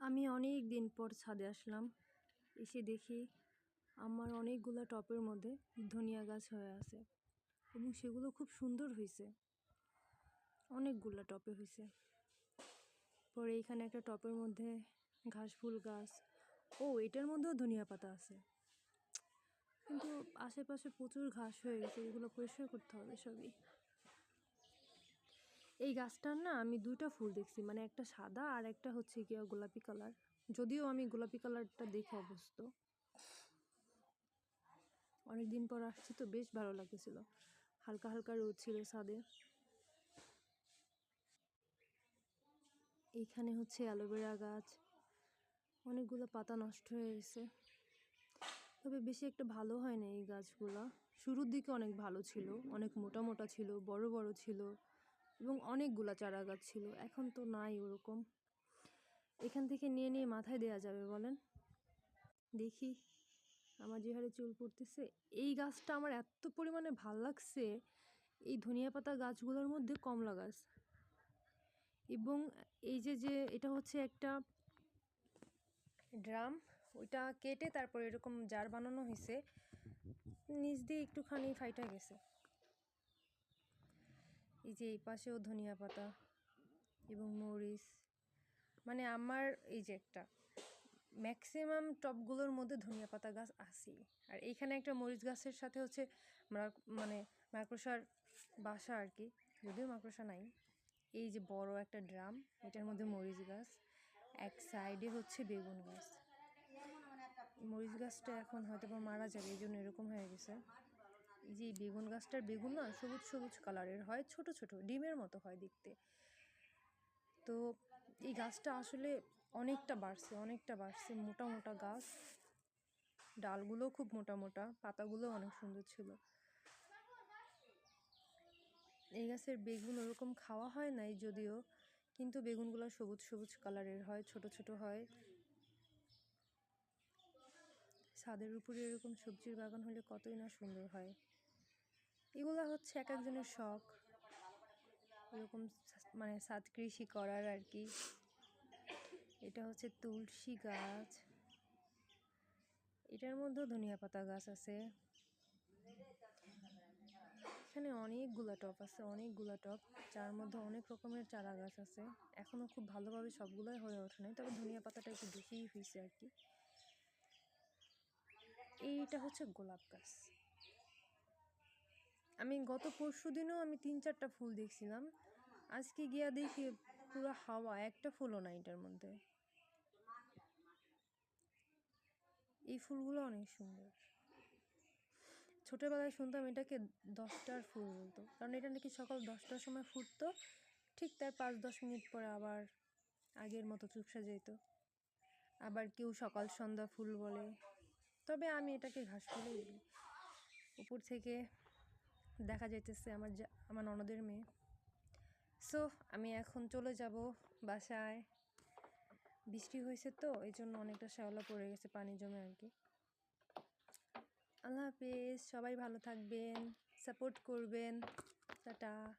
আমি অনেক দিন পর ছাদে আসলাম। এসে দেখি আমার অনেকগুলো টপের মধ্যে ধনিয়া গাছ হয়ে আছে এবং সেগুলো খুব সুন্দর হয়েছে অনেকগুলো টপে হয়েছে পরে এখানে একটা টপের মধ্যে ঘাস, ফুল গাছ। ও, এটার মধ্যেও ধনিয়া পাতা আছে। কিন্তু আশেপাশে প্রচুর ঘাস হয়ে গেছে, এগুলো পরিষ্কার করতে হবে সবই। এই গাছটার না আমি দুইটা ফুল দেখছি মানে একটা সাদা আর একটা হচ্ছে গিয়ে গোলাপি কালার। যদিও আমি গোলাপি কালারটা দেখে অভ্যস্ত। অনেকদিন পর আসছি তো বেশ ভালো লাগতেছিল। হালকা হালকা রোদ ছিল ছাদে। এইখানে হচ্ছে অ্যালোভেরা গাছ। অনেকগুলো পাতা নষ্ট হয়ে গেছে। তবে বেশি একটা ভালো হয় না এই গাছগুলো। শুরুর দিকে অনেক ভালো ছিল, অনেক মোটা মোটা ছিল, বড় বড় ছিল। এবং অনেকগুলা চারা গাছ ছিল। এখন তো নাই ওরকম। এখান থেকে নিয়ে নিয়ে মাথায় দেওয়া যাবে, বলেন। দেখি আমার যে হারে চুল পড়তেছে। এই গাছটা আমার এত পরিমাণে ভালো লাগছে। এই ধনিয়া পাতা গাছগুলোর মধ্যে কমলা গাছ। এবং এই যে যে এটা হচ্ছে একটা ড্রাম, ওইটা কেটে তারপর এরকম জার বানানো হয়েছে নিচ দিয়ে একটুখানি ফাইটা গেছে। এই যে এই পাশেও ধনিয়া পাতা এবং মরিচ। মানে আমার এই যে একটা ম্যাক্সিমাম টপগুলোর মধ্যে ধনিয়া পাতা গাছ আছে আর এইখানে একটা মরিচ গাছের সাথে হচ্ছে মানে মাকড়সার বাসা আর কি, যদিও মাকড়সা নাই। এই যে বড় একটা ড্রাম, এটার মধ্যে মরিচ গাছ, এক সাইডে হচ্ছে বেগুন গাছ। মরিচ গাছটা এখন হয়তো বা মারা যাবে, এই জন্য এরকম হয়ে গেছে। যে বেগুন গাছটার বেগুন না সবুজ সবুজ কালারের হয়, ছোট ছোট, ডিমের মতো হয় দেখতে। তো এই গাছটা আসলে অনেকটা বাড়ছে অনেকটা বাড়ছে, মোটা মোটা গাছ। ডালগুলো খুব মোটা মোটা পাতাগুলো অনেক সুন্দর ছিল। এই গাছের বেগুন ওরকম খাওয়া হয় নাই যদিও, কিন্তু বেগুনগুলো সবুজ সবুজ কালারের হয়, ছোট ছোট হয়। ছাদের উপরে এরকম সবজির বাগান হলে কতই না সুন্দর হয়। এগুলো হচ্ছে এক একজনের শখ। এরকম মানে ছাদ কৃষি করার আর কি। এটা হচ্ছে তুলসী গাছ। এটার মধ্যেও ধনিয়া পাতা গাছ আছে। এখানে অনেকগুলা টপ আছে, অনেকগুলা টপ যার মধ্যে অনেক রকমের চারা গাছ আছে। এখনও খুব ভালোভাবে সবগুলোই হয়ে ওঠে নাই, তবে ধনিয়া পাতাটা একটু বেশিই হয়েছে আর কি। এইটা হচ্ছে গোলাপ গাছ। আমি গত পরশু দিনও আমি তিন চারটা ফুল দেখছিলাম। আজকে গিয়া দেখি পুরো হাওয়া, একটা ফুলও নাই এটার মধ্যে। এই ফুলগুলো অনেক সুন্দর। ছোটোবেলায় শুনতাম এটাকে দশটার ফুল বলতো। কারণ এটা নাকি সকাল দশটার সময় ফুটতো, ঠিক তার পাঁচ দশ মিনিট পরে আবার আগের মতো চুপসে যেত আবার কেউ সকাল সন্ধ্যা ফুল বলে। তবে আমি এটাকে ঘাস ফুলই বলি। উপর থেকে দেখা যাইতেছে আমার আমার ননদের মেয়ে। সো আমি এখন চলে যাব বাসায়। বৃষ্টি হয়েছে তো এই জন্য অনেকটা শ্যাওলা পড়ে গেছে, পানি জমে আর কি। আল্লাহ হাফিজ, সবাই ভালো থাকবেন সাপোর্ট করবেন। টাটা।